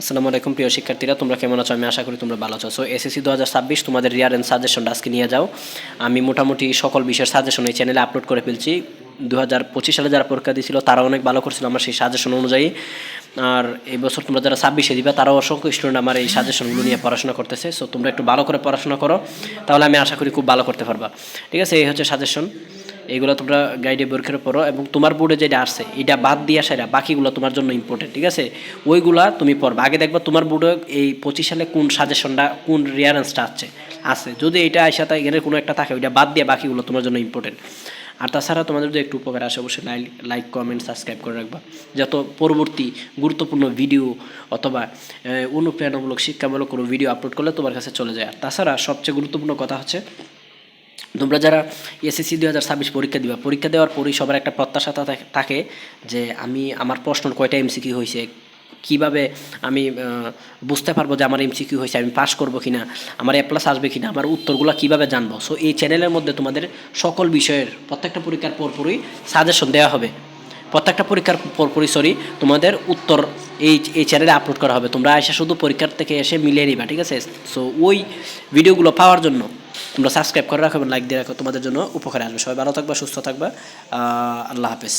আসসালামু আলাইকুম, প্রিয় শিক্ষার্থীরা, তোমরা কেমন আছো? আমি আশা করি তোমরা ভালো আছো। সো এসএসসি দু হাজার ছাব্বিশ, তোমাদের রিয়ার অ্যান্ড সাজেশন আজকে নিয়ে যাও। আমি মোটামুটি সকল বিষয়ের সাজেশন এই চ্যানেলে আপলোড করে ফেলছি। দু হাজার পঁচিশ সালে যারা পরীক্ষা দিয়েছিল তারা অনেক ভালো করছিল আমার সেই সাজেশন অনুযায়ী। আর এই বছর তোমরা যারা ছাব্বিশে দিবে, তারাও অসংখ্য স্টুডেন্ট আমার এই সাজেশনগুলো নিয়ে পড়াশোনা করতেছে। সো তোমরা একটু ভালো করে পড়াশোনা করো, তাহলে আমি আশা করি খুব ভালো করতে পারবা। ঠিক আছে, এই হচ্ছে সাজেশন এইগুলো তোমরা গাইডে পরীক্ষার পড়ো এবং তোমার বোর্ডে যেটা আসছে, এটা বাদ দিয়ে সেটা বাকিগুলো তোমার জন্য ইম্পর্টেন্ট ঠিক আছে? ওইগুলা তুমি পড়বা। আগে দেখবা তোমার বোর্ডে এই পঁচিশ সালে কোন সাজেশনটা কোন রিয়ারেন্সটা আছে আছে। যদি এটা আসে তাই এখানে কোনো একটা থাকে, ওইটা বাদ দিয়ে বাকিগুলো তোমার জন্য ইম্পর্টেন্ট আর তাছাড়া তোমাদের যদি একটু উপকার আসে, অবশ্যই লাইক লাইক কমেন্ট সাবস্ক্রাইব করে রাখবা। যত পরবর্তী গুরুত্বপূর্ণ ভিডিও অথবা অনুপ্রেরণামূলক শিক্ষামূলক কোনো ভিডিও আপলোড করলে তোমার কাছে চলে যায়। আর তাছাড়া সবচেয়ে গুরুত্বপূর্ণ কথা হচ্ছে, তোমরা যারা এসএসসি দুই হাজার ছাব্বিশ পরীক্ষা দিবা, পরীক্ষা দেওয়ার পরই সবার একটা প্রত্যাশা থাকে যে আমি, আমার প্রশ্ন কয়টা এমসিকিউ হয়েছে কীভাবে আমি বুঝতে পারব যে আমার এমসিকিউ হয়েছে, আমি পাস করব কিনা, আমার এ প্লাস আসবে কিনা, আমার উত্তরগুলো কীভাবে জানব? সো এই চ্যানেলের মধ্যে তোমাদের সকল বিষয়ের প্রত্যেকটা পরীক্ষার পরপরই সাজেশন দেওয়া হবে। প্রত্যেকটা পরীক্ষার পরপরই সরি তোমাদের উত্তর এই এই চ্যানেলে আপলোড করা হবে। তোমরা এসে শুধু পরীক্ষার থেকে এসে মিলিয়ে নিবা, ঠিক আছে? সো ওই ভিডিওগুলো পাওয়ার জন্য তোমরা সাবস্ক্রাইব করে রাখো এবং লাইক দিয়ে রাখো। তোমাদের জন্য উপকারে আসবে। সবাই ভালো থাকবা, সুস্থ থাকবা। আল্লাহ হাফেজ।